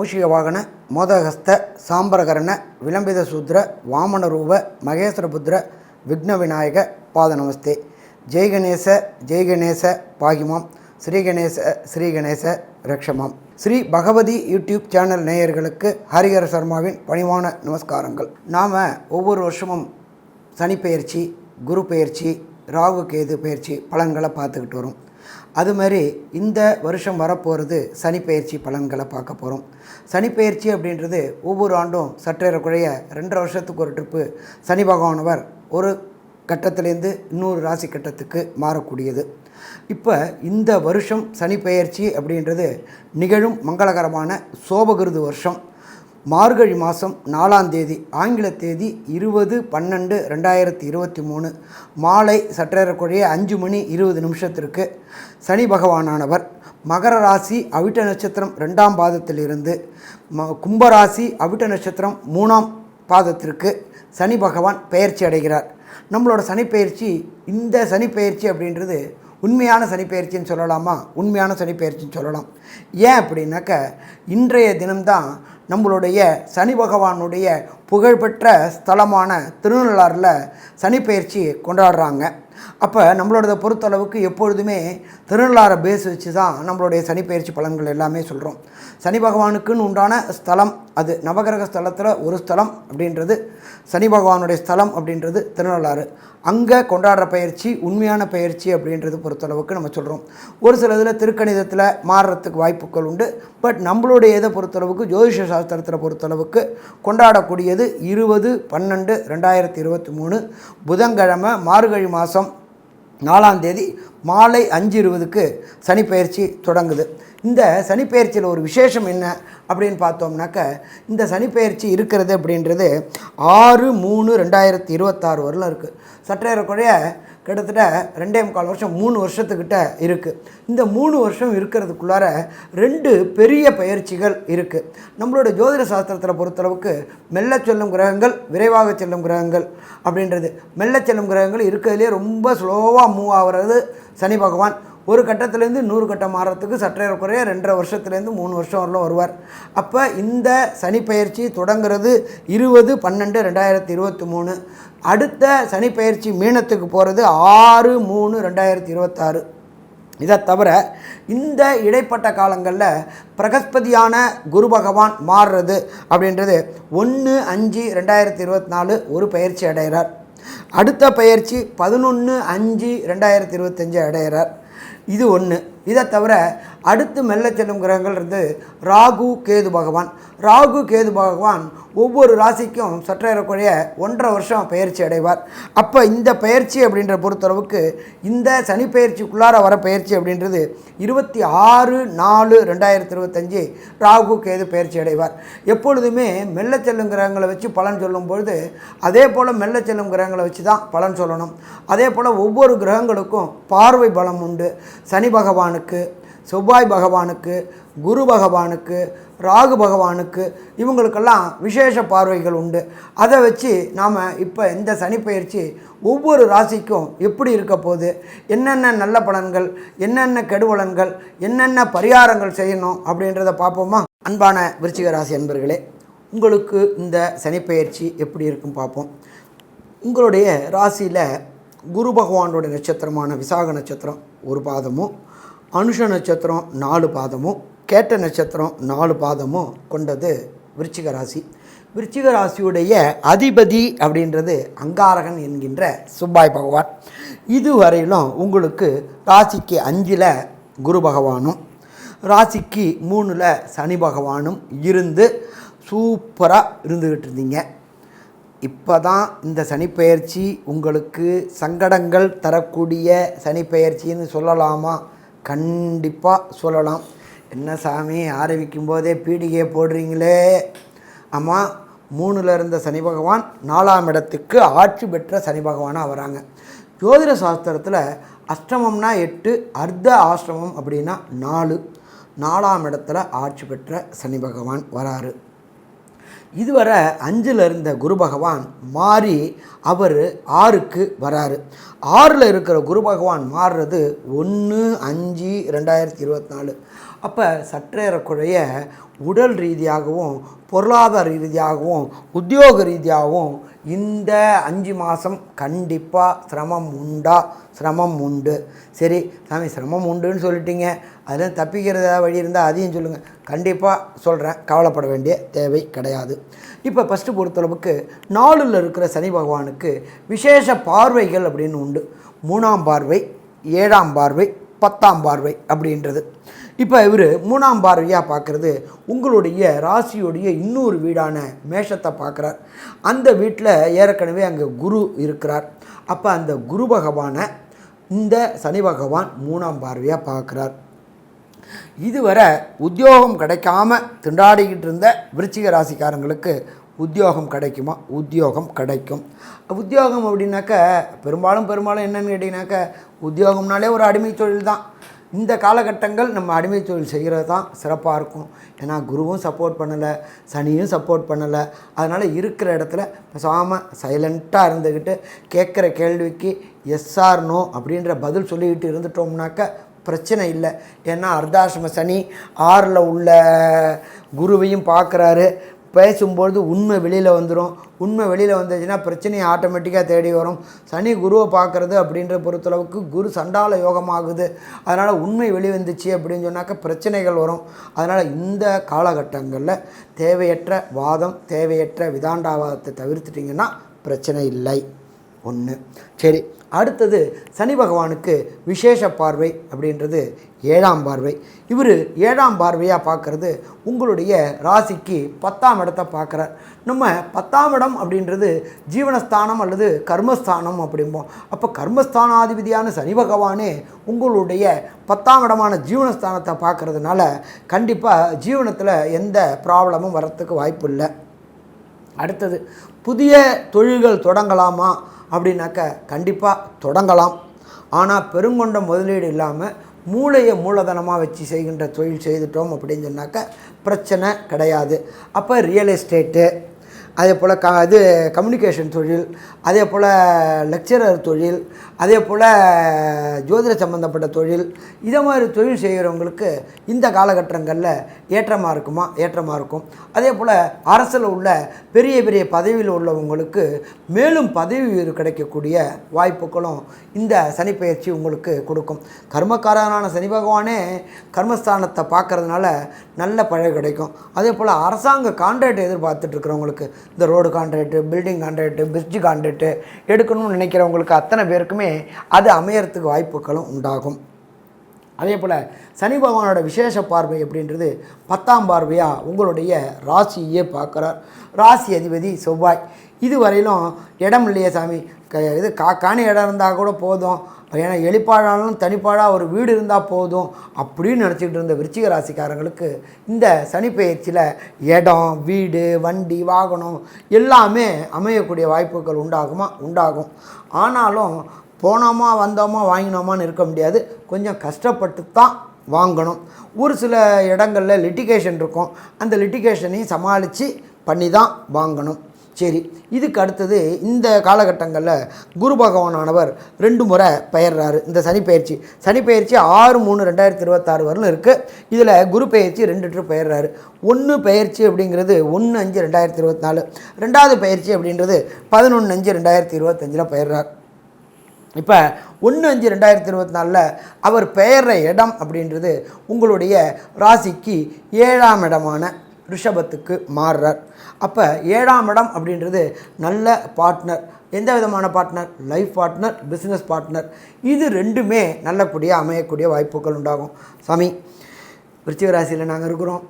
மூஷிக வாகன மோதகஸ்த சாம்பரகரண விளம்பித சூத்ர வாமனரூப மகேஸ்வரபுத்திர விக்ன விநாயக பாத நமஸ்தே. ஜெய் கணேச ஜெய் கணேச பாகிமாம். ஸ்ரீ கணேச ஸ்ரீ கணேச ரக்ஷமாம். ஸ்ரீ பகவதி யூடியூப் சேனல் நேயர்களுக்கு ஹரிஹர சர்மாவின் பணிவான நமஸ்காரங்கள். நாம் ஒவ்வொரு வருஷமும் சனி பயிற்சி குரு பயிற்சி ராகு கேது பயிற்சி பலன்களை பார்த்துக்கிட்டு வரோம். அது மாதிரி இந்த வருஷம் வரப்போகிறது சனிப்பெயர்ச்சி பலன்களை பார்க்க போகிறோம் சனிப்பெயர்ச்சி அப்படின்றது ஒவ்வொரு ஆண்டும் சற்றேறக்குறைய ரெண்டரை வருஷத்துக்கு ஒரு ட்ரிப்பு சனி பகவானவர் ஒரு கட்டத்திலேருந்து இன்னொரு ராசி கட்டத்துக்கு மாறக்கூடியது. இப்போ இந்த வருஷம் சனி பெயர்ச்சி அப்படின்றது நிகழும் மங்களகரமான சோபகிருது வருஷம். மார்கழி மாதம் நாலாம் தேதி ஆங்கில தேதி இருபது பன்னெண்டு ரெண்டாயிரத்தி இருபத்தி மூணு. மாலை சற்றேறக்குறைய அஞ்சு மணி இருபது நிமிஷத்திற்கு சனி பகவானானவர் மகர ராசி அவிட்ட நட்சத்திரம் ரெண்டாம் பாதத்திலிருந்து ம கும்பராசி அவிட்ட நட்சத்திரம் மூணாம் பாதத்திற்கு சனி பகவான் பெயர்ச்சி அடைகிறார். நம்மளோட சனிப்பெயர்ச்சி இந்த சனிப்பெயர்ச்சி அப்படின்றது உண்மையான சனிப்பெயர்ச்சின்னு சொல்லலாமா? உண்மையான சனிப்பெயர்ச்சின்னு சொல்லலாம். ஏன் அப்படின்னாக்க இன்றைய தினம்தான் நம்மளுடைய சனி பகவானுடைய புகழ்பெற்ற ஸ்தலமான திருநள்ளாறில் பயிற்சி கொண்டாடுறாங்க. அப்போ நம்மளோட பொறுத்தளவுக்கு எப்பொழுதுமே திருநள்ளாரை பேஸ் வச்சு தான் நம்மளுடைய சனிப்பெயர்ச்சி பலன்கள் எல்லாமே சொல்கிறோம் சனி பகவானுக்குன்னு உண்டான ஸ்தலம் அது. நவகிரக ஸ்தலத்தில் ஒரு ஸ்தலம் அப்படின்றது சனி பகவானுடைய ஸ்தலம் அப்படின்றது திருநள்ளாறு. அங்கே கொண்டாடுற பயிற்சி உண்மையான பயிற்சி அப்படின்றது பொறுத்தளவுக்கு நம்ம சொல்கிறோம் ஒரு சில இதில் திருக்கணிதத்தில் மாறுறதுக்கு வாய்ப்புகள் உண்டு. பட் நம்மளுடைய இதை பொறுத்தளவுக்கு ஜோதிஷ சாஸ்திரத்தில் பொறுத்தளவுக்கு கொண்டாடக்கூடியது இருபது பன்னெண்டு ரெண்டாயிரத்தி இருபத்தி மூணு. புதன்கிழமை மார்கழி மாதம் நாலாம் தேதி மாலை அஞ்சு இருபதுக்கு சனிப்பெயர்ச்சி தொடங்குது. இந்த சனிப்பெயர்ச்சியில் ஒரு விசேஷம் என்ன அப்படின்னு பார்த்தோம்னாக்க இந்த சனிப்பெயர்ச்சி இருக்கிறது அப்படின்றது ஆறு மூணு ரெண்டாயிரத்தி இருபத்தாறு வரலாம் இருக்குது சற்றேறக்குறைய கிட்டத்தட்ட ரெண்டே முக்கால் வருஷம் மூணு வருஷத்துக்கிட்ட இருக்குது இந்த மூணு வருஷம் இருக்கிறதுக்குள்ளார ரெண்டு பெரிய பயிற்சிகள் இருக்குது நம்மளோட ஜோதிட சாஸ்திரத்தில் பொறுத்தளவுக்கு மெல்ல செல்லும் கிரகங்கள் விரைவாக செல்லும் கிரகங்கள் அப்படின்றது. மெல்ல செல்லும் கிரகங்கள் இருக்கிறதுலே ரொம்ப ஸ்லோவாக மூவ் ஆகிறது சனி பகவான். ஒரு கட்டத்துலேருந்து நூறு கட்டம் மாறத்துக்கு சற்றே குறைய ரெண்டரை வருஷத்துலேருந்து மூணு வருஷம் வரலும் வருவார். அப்போ இந்த சனிப்பயிற்சி தொடங்கிறது தொடங்குறது இருபது பன்னெண்டு ரெண்டாயிரத்தி இருபத்தி மூணு. அடுத்த சனிப்பயிற்சி மீனத்துக்கு போகிறது ஆறு மூணு ரெண்டாயிரத்தி இருபத்தாறு. இதை தவிர இந்த இடைப்பட்ட காலங்களில் பிரகஸ்பதியான குரு பகவான் மாறுறது அப்படின்றது ஒன்று அஞ்சு ரெண்டாயிரத்தி இருபத்தி நாலு ஒரு பயிற்சி அடைகிறார். அடுத்த பயிற்சி பதினொன்று அஞ்சு ரெண்டாயிரத்தி இருபத்தஞ்சு அடைகிறார். இது ஒன்று இதை தவிர அடுத்து மெல்ல செல்லும் கிரகங்கள் இருந்து ராகு கேது பகவான். ராகு கேது பகவான் ஒவ்வொரு ராசிக்கும் சற்றேறக்குறைய ஒன்றரை வருஷம் பயிற்சி அடைவார். அப்போ இந்த பயிற்சி அப்படின்ற பொறுத்தளவுக்கு இந்த சனி பயிற்சிக்குள்ளார வர பயிற்சி அப்படின்றது இருபத்தி ஆறு நாலு ரெண்டாயிரத்தி இருபத்தஞ்சி ராகு கேது பயிற்சி அடைவார். எப்பொழுதுமே மெல்ல செல்லும் கிரகங்களை வச்சு பலன் சொல்லும் பொழுது அதே போல் மெல்ல செல்லும் கிரகங்களை வச்சு தான் பலன் சொல்லணும். அதே போல் ஒவ்வொரு கிரகங்களுக்கும் பார்வை பலம் உண்டு. சனி பகவானுக்கு செவ்வாய் பகவானுக்கு குரு பகவானுக்கு ராகு பகவானுக்கு இவங்களுக்கெல்லாம் விசேஷ பார்வைகள் உண்டு. அதை வச்சு நாம் இப்போ இந்த சனிப்பயிற்சி ஒவ்வொரு ராசிக்கும் எப்படி இருக்க போகுது? என்னென்ன நல்ல பலன்கள் என்னென்ன கெடுவலன்கள் என்னென்ன பரிகாரங்கள் செய்யணும் அப்படின்றத பார்ப்போமா? அன்பான விருச்சிக ராசி அன்பர்களே உங்களுக்கு இந்த சனிப்பெயர்ச்சி எப்படி இருக்கும் பார்ப்போம். உங்களுடைய ராசியில் குரு பகவானுடைய நட்சத்திரமான விசாக நட்சத்திரம் ஒரு பாதமும் அனுஷ நட்சத்திரம் நாலு பாதமும் கேட்ட நட்சத்திரம் நாலு பாதமும் கொண்டது விருச்சிக ராசி. விருச்சிக ராசியுடைய அதிபதி அப்படின்றது அங்காரகன் என்கின்ற சுப்பாய் பகவான். இதுவரையிலும் உங்களுக்கு ராசிக்கு அஞ்சில் குரு பகவானும் ராசிக்கு மூணில் சனி பகவானும் இருந்து சூப்பராக இருந்துக்கிட்டு இருந்தீங்க. இப்போ தான் இந்த சனிப்பெயர்ச்சி உங்களுக்கு சங்கடங்கள் தரக்கூடிய சனிப்பெயர்ச்சின்னு சொல்லலாமா? கண்டிப்பாக சொல்லலாம். என்ன சாமி ஆரம்பிக்கும் போதே பீடிகையை போடுறீங்களே? ஆமாம் மூணில் இருந்த சனி பகவான் நாலாம் இடத்துக்கு ஆட்சி பெற்ற சனி பகவானாக வராங்க. ஜோதிட சாஸ்திரத்தில் அஷ்டமம்னா எட்டு அர்த்த ஆசிரமம் அப்படின்னா நாலு. நாலாம் இடத்துல ஆட்சி பெற்ற சனி பகவான் வராரு. இதுவரை அஞ்சில் இருந்த குரு பகவான் மாறி அவர் ஆறுக்கு வராரு. ஆறில் இருக்கிற குரு பகவான் மாறுறது ஒன்று அஞ்சு ரெண்டாயிரத்தி இருபத்தி நாலு. அப்போ சற்றேறக்குறைய உடல் ரீதியாகவும் பொருளாதார ரீதியாகவும் உத்தியோக ரீதியாகவும் இந்த அஞ்சு மாதம் கண்டிப்பாக சிரமம் உண்டா? சிரமம் உண்டு. சரி சாமி சிரமம் உண்டுன்னு சொல்லிட்டீங்க. அதில் தப்பிக்கிறதா வழி இருந்தால் அதையும் சொல்லுங்கள் கண்டிப்பாக சொல்கிறேன் கவலைப்பட வேண்டிய தேவை கிடையாது. இப்போ ஃபஸ்ட்டு பொறுத்தளவுக்கு நாளில் இருக்கிற சனி பகவானுக்கு விசேஷ பார்வைகள் அப்படின்னு உண்டு. மூணாம் பார்வை ஏழாம் பார்வை பத்தாம் பார்வை அப்படின்றது. இப்போ இவர் மூணாம் பார்வையாக பார்க்குறது உங்களுடைய ராசியுடைய இன்னொரு வீடான மேஷத்தை பார்க்குறார். அந்த வீட்டில் ஏற்கனவே அங்கே குரு இருக்கிறார். அப்போ அந்த குரு பகவானை இந்த சனி பகவான் மூணாம் பார்வையாக பார்க்குறார். இதுவரை உத்தியோகம் கிடைக்காம திண்டாடிக்கிட்டு இருந்த விருச்சிக ராசிக்காரங்களுக்கு உத்தியோகம் கிடைக்குமா? உத்தியோகம் கிடைக்கும். உத்தியோகம் அப்படின்னாக்க பெரும்பாலும் பெரும்பாலும் என்னன்னு கேட்டிங்கனாக்க உத்தியோகம்னாலே ஒரு அடிமை தொழில் தான். இந்த காலகட்டங்கள் நம்ம அடிமை தொழில் செய்கிறது தான் சிறப்பாக இருக்கும். ஏன்னா குருவும் சப்போர்ட் பண்ணலை சனியும் சப்போர்ட் பண்ணலை. அதனால் இருக்கிற இடத்துல பேசாமல் சைலண்ட்டாக இருந்துக்கிட்டு கேட்குற கேள்விக்கு எஸ்ஆர் நோ அப்படின்ற பதில் சொல்லிக்கிட்டு இருந்துட்டோம்னாக்க பிரச்சனை இல்லை. ஏன்னா அர்த்தாசிரம சனி ஆறில் உள்ள குருவையும் பார்க்குறாரு. பேசும்பொழுது உண்மை வெளியில் வந்துடும் உண்மை வெளியில் வந்துச்சுன்னா பிரச்சனையை ஆட்டோமேட்டிக்காக தேடி வரும். சனி குருவை பார்க்குறது அப்படின்ற பொறுத்தளவுக்கு குரு சண்டால யோகமாகுது. அதனால் உண்மை வெளிவந்துச்சு அப்படின்னு சொன்னாக்க பிரச்சனைகள் வரும். அதனால் இந்த காலகட்டங்களில் தேவையற்ற வாதம் தேவையற்ற விதாண்டாவாதத்தை தவிர்த்துட்டிங்கன்னா பிரச்சனை இல்லை. ஒன்று சரி அடுத்தது சனி பகவானுக்கு விசேஷ பார்வை அப்படின்றது ஏழாம் பார்வை. இவர் ஏழாம் பார்வையாக பார்க்குறது உங்களுடைய ராசிக்கு பத்தாம் இடத்தை பார்க்குறார். நம்ம பத்தாம் இடம் அப்படின்றது ஜீவனஸ்தானம் அல்லது கர்மஸ்தானம் அப்படிம்போம். அப்போ கர்மஸ்தானாதிபதியான சனி பகவானே உங்களுடைய பத்தாம் இடமான ஜீவனஸ்தானத்தை பார்க்குறதுனால கண்டிப்பாக ஜீவனத்தில் எந்த ப்ராப்ளமும் வரத்துக்கு வாய்ப்பு இல்லை. அடுத்தது புதிய தொழில்கள் தொடங்கலாமா? அப்படின்னாக்க கண்டிப்பாக தொடங்கலாம். ஆனால் பெருங்கொண்ட முதலீடு இல்லாமல் மூளையை மூலதனமாக வச்சு செய்கின்ற தொழில் செய்துட்டோம் அப்படின்னு சொன்னாக்க பிரச்சனை கிடையாது. அப்போ ரியல் எஸ்டேட்டு அதே போல் க இது கம்யூனிகேஷன் தொழில் அதே போல் லெக்சரர் தொழில் அதே போல் ஜோதிட சம்மந்தப்பட்ட தொழில் இதை மாதிரி தொழில் செய்கிறவங்களுக்கு இந்த காலகட்டங்களில் ஏற்றமாக இருக்குமா? ஏற்றமாக இருக்கும். அதே போல் அரசில் உள்ள பெரிய பெரிய பதவியில் உள்ளவங்களுக்கு மேலும் பதவி உயர்வு கிடைக்கக்கூடிய வாய்ப்புகளும் இந்த சனிப்பெயர்ச்சி உங்களுக்கு கொடுக்கும். கர்மக்காரனான சனி பகவானே கர்மஸ்தானத்தை பார்க்குறதுனால நல்ல பழகு கிடைக்கும். அதே போல் அரசாங்க கான்ட்ராக்ட் எதிர்பார்த்துட்ருக்குறவங்களுக்கு இந்த road contract building contract bridge contract எடுக்கணும்னு நினைக்கிறவங்களுக்கு அத்தனை பேருக்குமே அது அமையறதுக்கு வாய்ப்புகளும் உண்டாகும். அதே போல் சனி பகவானோட விசேஷ பார்வை அப்படின்றது பத்தாம் பார்வையாக உங்களுடைய ராசியே பார்க்குறார். ராசி அதிபதி செவ்வாய். இதுவரையிலும் இடம் இல்லையே சாமி. க இது கா காணி இடம் இருந்தால் கூட போதும். ஏன்னா எலிப்பாழாலும் தனிப்பாழாக ஒரு வீடு இருந்தால் போதும் அப்படின்னு நினச்சிக்கிட்டு இருந்த விருச்சிக ராசிக்காரங்களுக்கு இந்த சனிப்பெயர்ச்சியில் இடம் வீடு வண்டி வாகனம் எல்லாமே அமையக்கூடிய வாய்ப்புகள் உண்டாகுமா? உண்டாகும். ஆனாலும் போனோமா வந்தோமா வாங்கினோமான்னு இருக்க முடியாது. கொஞ்சம் கஷ்டப்பட்டு தான் வாங்கணும். ஒரு சில இடங்களில் லிட்டிகேஷன் இருக்கும். அந்த லிட்டிகேஷனையும் சமாளித்து பண்ணி தான் வாங்கணும். சரி இதுக்கு அடுத்தது இந்த காலகட்டங்களில் குரு பகவானானவர் ரெண்டு முறை பெயர்றாரு. இந்த சனி பயிற்சி சனி பயிற்சி ஆறு மூணு ரெண்டாயிரத்தி இருபத்தாறு வரலும் இருக்குது இதில் குரு பயிற்சி ரெண்டு ட்ரிப் பெயர்றாரு. ஒன்று பயிற்சி அப்படிங்கிறது ஒன்று அஞ்சு ரெண்டாயிரத்தி இருபத்தி நாலு ரெண்டாவது பயிற்சி அப்படின்றது பதினொன்று அஞ்சு ரெண்டாயிரத்தி இருபத்தஞ்சில் பெயர்றார். இப்போ ஒன்று அஞ்சு ரெண்டாயிரத்தி இருபத்தி நாலில் அவர் பெயர்ற இடம் அப்படின்றது உங்களுடைய ராசிக்கு ஏழாம் இடமான ரிஷபத்துக்கு மாறுறார். அப்போ ஏழாம் இடம் அப்படின்றது நல்ல பார்ட்னர் எந்த விதமான partner life partner business partner இது ரெண்டுமே நல்லக்கூடிய அமையக்கூடிய வாய்ப்புகள் உண்டாகும். சாமி விருச்சிகராசியில் நாங்கள் இருக்கிறோம்.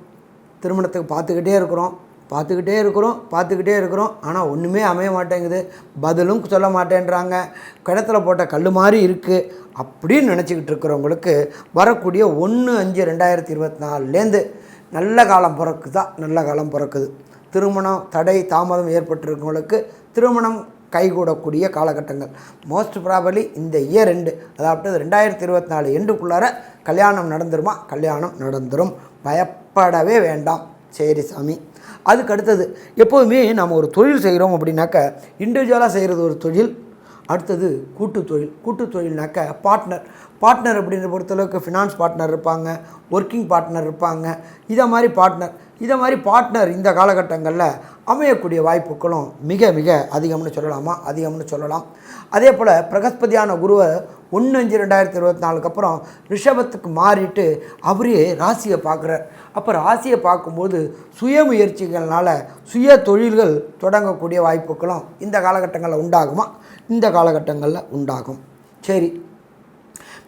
திருமணத்துக்கு பார்த்துக்கிட்டே இருக்கிறோம். பார்த்துக்கிட்டே இருக்கிறோம் பார்த்துக்கிட்டே இருக்கிறோம். ஆனால் ஒன்றுமே அமைய மாட்டேங்குது. பதிலும் சொல்ல மாட்டேன்றாங்க. கிணத்துல போட்ட கல் மாதிரி இருக்குது அப்படின்னு நினச்சிக்கிட்டு இருக்கிறவங்களுக்கு வரக்கூடிய ஒன்று அஞ்சு ரெண்டாயிரத்தி இருபத்தி நாலுலேருந்து நல்ல காலம் பிறக்குதா? நல்ல காலம் பிறக்குது. திருமணம் தடை தாமதம் ஏற்பட்டிருக்கவங்களுக்கு திருமணம் கைகூடக்கூடிய காலகட்டங்கள். மோஸ்ட் ப்ராபலி இந்த இயர் ரெண்டு அதாவது ரெண்டாயிரத்தி இருபத்தி நாலு எண்டுக்குள்ளார கல்யாணம் நடந்துருமா? கல்யாணம் நடந்துடும் பயப்படவே வேண்டாம். சரி சாமி. அதுக்கு அடுத்தது எப்போதுமே நம்ம ஒரு தொழில் செய்கிறோம் அப்படின்னாக்க இண்டிவிஜுவலாக செய்கிறது ஒரு தொழில் அடுத்தது கூட்டு தொழில் கூட்டு தொழில்னாக்க பார்ட்னர் பார்ட்னர் அப்படின்ற பொறுத்தளவுக்கு ஃபினான்ஸ் பார்ட்னர் இருப்பாங்க ஒர்க்கிங் பார்ட்னர் இருப்பாங்க. இதை மாதிரி பார்ட்னர் இதை மாதிரி பார்ட்னர் இந்த காலகட்டங்களில் அமையக்கூடிய வாய்ப்புகளும் மிக மிக அதிகம்னு சொல்லலாமா? அதிகம்னு சொல்லலாம். அதே போல் பிரகஸ்பதியான குருவை ஒன்று அஞ்சு ரெண்டாயிரத்தி இருபத்தி நாலுக்கு அப்புறம் ரிஷபத்துக்கு மாறிட்டு அவரே ராசியை பார்க்குறார். அப்போ ராசியை பார்க்கும்போது சுய முயற்சிகள்னால் சுய தொழில்கள் தொடங்கக்கூடிய வாய்ப்புகளும் இந்த காலகட்டங்களில் உண்டாகுமா? இந்த காலகட்டங்களில் உண்டாகும். சரி.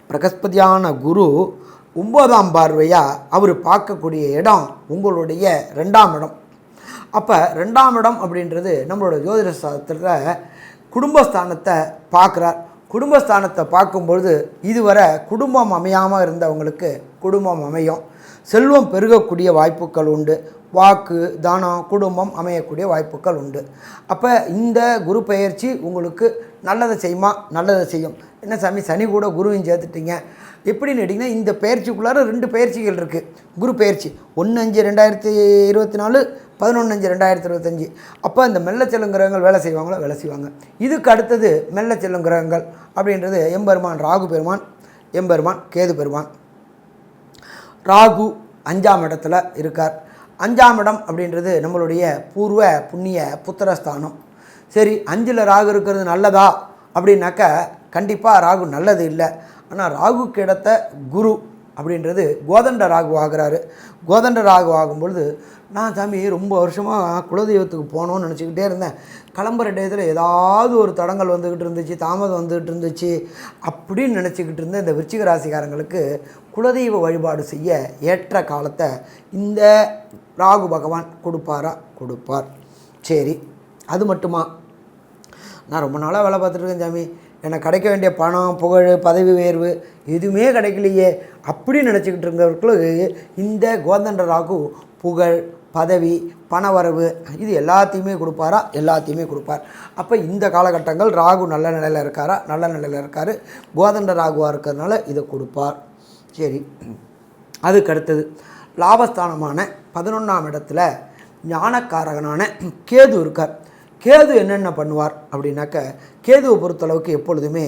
பிரகஸ்பதியான குரு ஒம்பதாம் பார்வையாக அவர் பார்க்கக்கூடிய இடம் உங்களுடைய ரெண்டாம் இடம். அப்போ ரெண்டாம் இடம் அப்படின்றது நம்மளோட ஜோதிட சாஸ்திரத்தில் குடும்பஸ்தானத்தை பார்க்குறார். குடும்பஸ்தானத்தை பார்க்கும்பொழுது இதுவரை குடும்பம் அமையாமல் இருந்தவங்களுக்கு குடும்பம் அமையும். செல்வம் பெருகக்கூடிய வாய்ப்புகள் உண்டு. வாக்கு தானம் குடும்பம் அமையக்கூடிய வாய்ப்புகள் உண்டு. அப்போ இந்த குரு பயிற்சி உங்களுக்கு நல்லதை செய்யுமா? நல்லதை செய்யும். என்ன சாமி? சனி கூட குருவையும் சேர்த்துட்டீங்க. எப்படின்னு கேட்டிங்கன்னா இந்த பயிற்சிக்குள்ளார ரெண்டு பயிற்சிகள் இருக்குது குரு பயிற்சி ஒன்று அஞ்சு ரெண்டாயிரத்தி இருபத்தி நாலு பதினொன்று அஞ்சு ரெண்டாயிரத்தி இருபத்தஞ்சி. அப்போ இந்த மெல்ல செல்லும் கிரகங்கள் வேலை செய்வாங்களோ? வேலை செய்வாங்க. இதுக்கு அடுத்தது மெல்ல செல்லும் கிரகங்கள் அப்படின்றது எம்பெருமான் ராகு பெருமான் எம்பெருமான் கேது பெருமான். ராகு அஞ்சாம் இடத்துல இருக்கார். அஞ்சாம் இடம் அப்படின்றது நம்மளுடைய பூர்வ புண்ணிய புத்திரஸ்தானம். சரி அஞ்சில் ராகு இருக்கிறது நல்லதா? அப்படின்னாக்கா கண்டிப்பாக ராகு நல்லது இல்லை. ஆனால் ராகு கிடத்த குரு அப்படின்றது கோதண்ட ராகு ஆகிறாரு. கோதண்ட ராகு ஆகும்பொழுது நான் சாமி ரொம்ப வருஷமாக குலதெய்வத்துக்கு போகணும்னு நினச்சிக்கிட்டே இருந்தேன். கிளம்புற டயத்தில் ஏதாவது ஒரு தடங்கள் வந்துக்கிட்டு இருந்துச்சு தாமதம் வந்துக்கிட்டு இருந்துச்சு அப்படின்னு நினச்சிக்கிட்டு இருந்த இந்த விருச்சிக ராசிக்காரங்களுக்கு குலதெய்வ வழிபாடு செய்ய ஏற்ற காலத்தை இந்த ராகு பகவான் கொடுப்பாரா? கொடுப்பார். சரி அது மட்டுமா? நான் ரொம்ப நாளாக வேலை பார்த்துட்ருக்கேன் சாமி. எனக்கு கிடைக்க வேண்டிய பணம் புகழ் பதவி உயர்வு எதுவுமே கிடைக்கலையே அப்படி நினச்சிக்கிட்டு இருக்கிறவர்களுக்கு இந்த கோதண்ட ராகு புகழ் பதவி பணவரவு இது எல்லாத்தையுமே கொடுப்பாரா? எல்லாத்தையுமே கொடுப்பார். அப்போ இந்த காலகட்டங்கள் ராகு நல்ல நிலையில் இருக்காரா? நல்ல நிலையில் இருக்கார். கோதண்ட ராகுவாக இருக்கிறதுனால இதை கொடுப்பார். சரி. அதுக்கு அடுத்தது லாபஸ்தானமான பதினொன்றாம் இடத்துல ஞானக்காரகனான கேது இருக்கார். கேது என்னென்ன பண்ணுவார் அப்படின்னாக்க கேதுவை பொறுத்தளவுக்கு எப்பொழுதுமே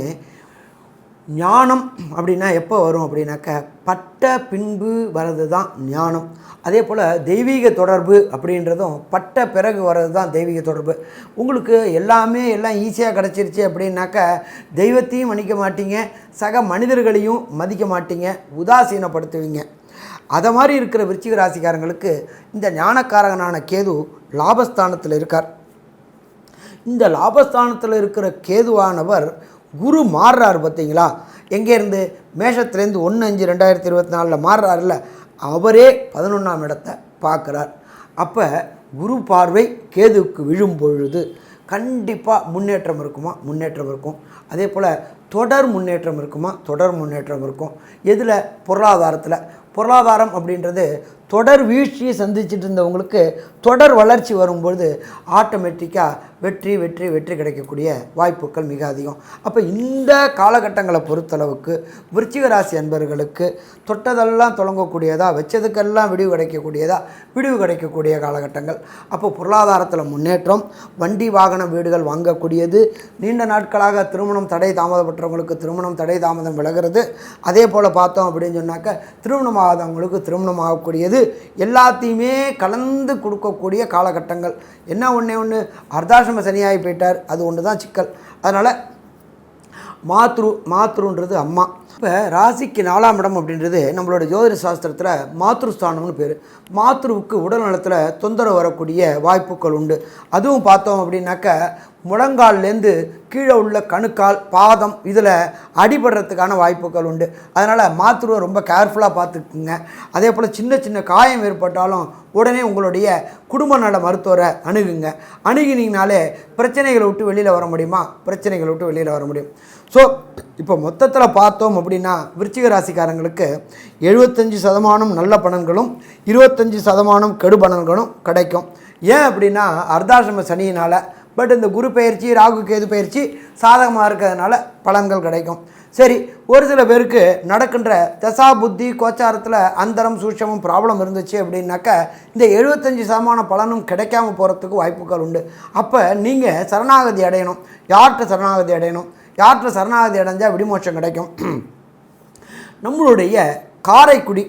ஞானம் அப்படின்னா எப்போ வரும் அப்படின்னாக்க பட்ட பின்பு வர்றது தான் ஞானம். அதே போல் தெய்வீக தொடர்பு அப்படின்றதும் பட்ட பிறகு வர்றது தான் தெய்வீக தொடர்பு. உங்களுக்கு எல்லாமே எல்லாம் ஈஸியாக கிடச்சிருச்சு அப்படின்னாக்க தெய்வத்தையும் மன்னிக்க மாட்டீங்க சக மனிதர்களையும் மதிக்க மாட்டீங்க உதாசீனப்படுத்துவீங்க. அதை மாதிரி இருக்கிற விருச்சிக ராசிக்காரங்களுக்கு இந்த ஞானக்காரகனான கேது லாபஸ்தானத்தில் இருக்கார். இந்த லாபஸ்தானத்தில் இருக்கிற கேதுவானவர் குரு மாறுறார் பார்த்தீங்களா? எங்கேருந்து மேஷத்துலேருந்து ஒன்று அஞ்சு ரெண்டாயிரத்தி இருபத்தி நாலில் மாறுறாருல அவரே பதினொன்றாம் இடத்தை பார்க்குறார். அப்போ குரு பார்வை கேதுவுக்கு விழும் பொழுது கண்டிப்பாக முன்னேற்றம் இருக்குமா? முன்னேற்றம் இருக்கும். அதே போல் தொடர் முன்னேற்றம் இருக்குமா? தொடர் முன்னேற்றம் இருக்கும். எதில்? பொருளாதாரத்தில். பொருளாதாரம் அப்படின்றது தொடர் வீழ்ச்சியை சந்திச்சுட்டு இருந்தவங்களுக்கு தொடர் வளர்ச்சி வரும்பொழுது ஆட்டோமேட்டிக்காக வெற்றி வெற்றி வெற்றி கிடைக்கக்கூடிய வாய்ப்புகள் மிக அதிகம். அப்போ இந்த காலகட்டங்களை பொறுத்தளவுக்கு விருச்சிக ராசி அன்பர்களுக்கு தொட்டதெல்லாம் தொடங்கக்கூடியதா வச்சதுக்கெல்லாம் விடிவு கிடைக்கக்கூடியதா விடிவு கிடைக்கக்கூடிய காலகட்டங்கள். அப்போ பொருளாதாரத்தில் முன்னேற்றம் வண்டி வாகன வீடுகள் வாங்கக்கூடியது நீண்ட நாட்களாக திருமணம் தடை தாமதப்பட்டவங்களுக்கு திருமணம் தடை தாமதம் விலகிறது. அதே போல் பார்த்தோம் அப்படின்னு சொன்னாக்க திருமணம் ஆகாதவங்களுக்கு திருமணம் ஆகக்கூடியது எல்லாத்தையுமே கலந்து கொடுக்கக்கூடிய காலகட்டங்கள். என்ன ஒன்றே ஒன்று அர்த்தாசிரம சனியாகி போயிட்டார். அது ஒன்று தான் சிக்கல். அதனால் மாத்ரு மாத்ருன்றது அம்மா. இப்போ ராசிக்கு நாலாம் இடம் அப்படின்றது நம்மளோட ஜோதிட சாஸ்திரத்தில் மாத்ருஸ்தானம்னு பேர். மாத்ருவுக்கு உடல் நலத்தில் தொந்தரவு வரக்கூடிய வாய்ப்புகள் உண்டு. அதுவும் பார்த்தோம் அப்படின்னாக்க முழங்கால்லேருந்து கீழே உள்ள கணுக்கால் பாதம் இதில் அடிபடுறதுக்கான வாய்ப்புகள் உண்டு. அதனால் மாத்ருவை ரொம்ப கேர்ஃபுல்லாக பார்த்துக்குங்க. அதே போல் சின்ன சின்ன காயம் ஏற்பட்டாலும் உடனே உங்களுடைய குடும்ப நல மருத்துவரை அணுகுங்க. அணுகினீங்கனாலே பிரச்சனைகளை விட்டு வெளியில் வர முடியுமா? பிரச்சனைகளை விட்டு வெளியில் வர முடியும். ஸோ இப்போ மொத்தத்தில் பார்த்தோம் அப்படின்னா விருச்சிக ராசிக்காரங்களுக்கு எழுபத்தஞ்சி சதமானம் நல்ல பலன்களும் இருபத்தஞ்சி சதமானம் கெடு பலன்களும் கிடைக்கும். ஏன் அப்படின்னா அர்த்தாசிரம சனியினால் பட் இந்த குரு பயிற்சி ராகு கேது பயிற்சி சாதகமாக இருக்கிறதுனால பலன்கள் கிடைக்கும். சரி ஒரு சில பேருக்கு நடக்கின்ற தசா புத்தி கோச்சாரத்தில் அந்தரம் சூட்சமும் ப்ராப்ளம் இருந்துச்சு அப்படின்னாக்க இந்த எழுபத்தஞ்சி சதமான பலனும் கிடைக்காம போகிறதுக்கு வாய்ப்புகள் உண்டு. அப்போ நீங்கள் சரணாகதி அடையணும். யார்கிட்ட சரணாகதி அடையணும்? யார்கிட்ட சரணாகதி அடைஞ்சால் விடுமோட்சம் கிடைக்கும்? நம்மளுடைய காரைக்குடி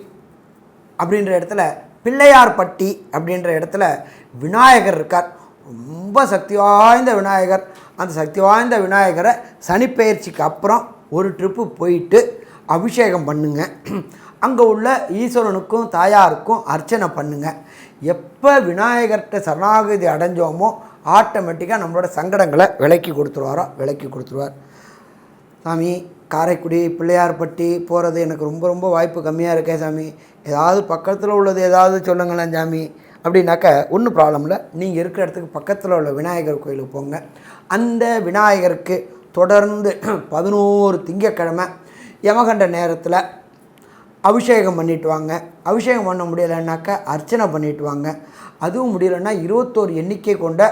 அப்படின்ற இடத்துல பிள்ளையார்பட்டி அப்படின்ற இடத்துல விநாயகர் இருக்கார். ரொம்ப சக்தி வாய்ந்த விநாயகர். அந்த சக்தி வாய்ந்த விநாயகரை சனிப்பெயர்ச்சிக்கு அப்புறம் ஒரு ட்ரிப்பு போயிட்டு அபிஷேகம் பண்ணுங்க. அங்கே உள்ள ஈஸ்வரனுக்கும் தாயாருக்கும் அர்ச்சனை பண்ணுங்க. எப்போ விநாயகர்கிட்ட சரணாகதி அடைஞ்சோமோ ஆட்டோமேட்டிக்காக நம்மளோட சங்கடங்களை விலக்கி கொடுத்துருவாரோ விலக்கி கொடுத்துருவார். சாமி காரைக்குடி பிள்ளையார்பட்டி போகிறது எனக்கு ரொம்ப ரொம்ப வாய்ப்பு கம்மியாக இருக்கே சாமி. ஏதாவது பக்கத்தில் உள்ளது ஏதாவது சொல்லுங்களேன் சாமி. அப்படின்னாக்க ஒன்றும் ப்ராப்ளம் இல்லை. நீங்கள் இருக்கிற இடத்துக்கு பக்கத்தில் உள்ள விநாயகர் கோயிலுக்கு போங்க. அந்த விநாயகருக்கு தொடர்ந்து பதினோரு திங்கக்கிழமை யமகண்ட நேரத்தில் அபிஷேகம் பண்ணிட்டு வாங்க. அபிஷேகம் பண்ண முடியலைன்னாக்க அர்ச்சனை பண்ணிட்டு வாங்க. அதுவும் முடியலைன்னா இருபத்தோரு எண்ணிக்கை கொண்ட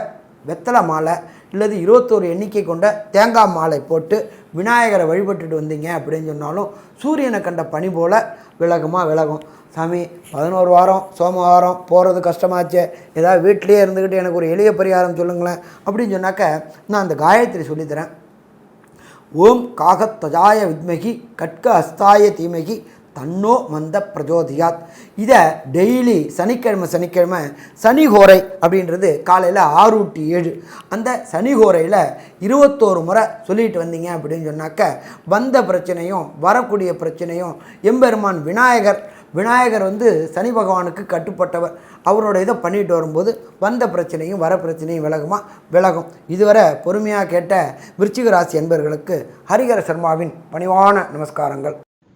வெத்தலை மாலை இல்லது இருபத்தோரு எண்ணிக்கை கொண்ட தேங்காய் மாலை போட்டு விநாயகரை வழிபட்டுட்டு வந்தீங்க அப்படின்னு சொன்னாலும் சூரியனை கண்ட பனி போல் விலகமாக விலகும். சாமி பதினோரு வாரம் சோமவாரம் போகிறது கஷ்டமாச்சே ஏதாவது வீட்டிலேயே இருந்துக்கிட்டு எனக்கு ஒரு எளிய பரிகாரம் சொல்லுங்களேன் அப்படின்னு சொன்னாக்க நான் அந்த காயத்ரி சொல்லித்தரேன். ஓம் காகத்வஜாய வித்மகி கட்க அஸ்தாய தீமகி தன்னோ மந்த பிரஜோதியாத். இதை டெய்லி சனிக்கிழமை சனிக்கிழமை சனிகோரை அப்படின்றது காலையில் ஆறு டு ஏழு. அந்த சனிகோரையில் இருபத்தோரு முறை சொல்லிட்டு வந்தீங்க அப்படின்னு சொன்னாக்க வந்த பிரச்சனையும் வரக்கூடிய பிரச்சனையும் எம்பெருமான் விநாயகர் விநாயகர் வந்து சனி பகவானுக்கு கட்டுப்பட்டவர். அவரோட இதை பண்ணிட்டு வரும்போது வந்த பிரச்சனையும் வர பிரச்சனையும் விலகுமா? விலகும். இதுவரை பொறுமையாக கேட்ட விருச்சிக ராசி என்பவர்களுக்கு ஹரிகர சர்மாவின் பணிவான நமஸ்காரங்கள்.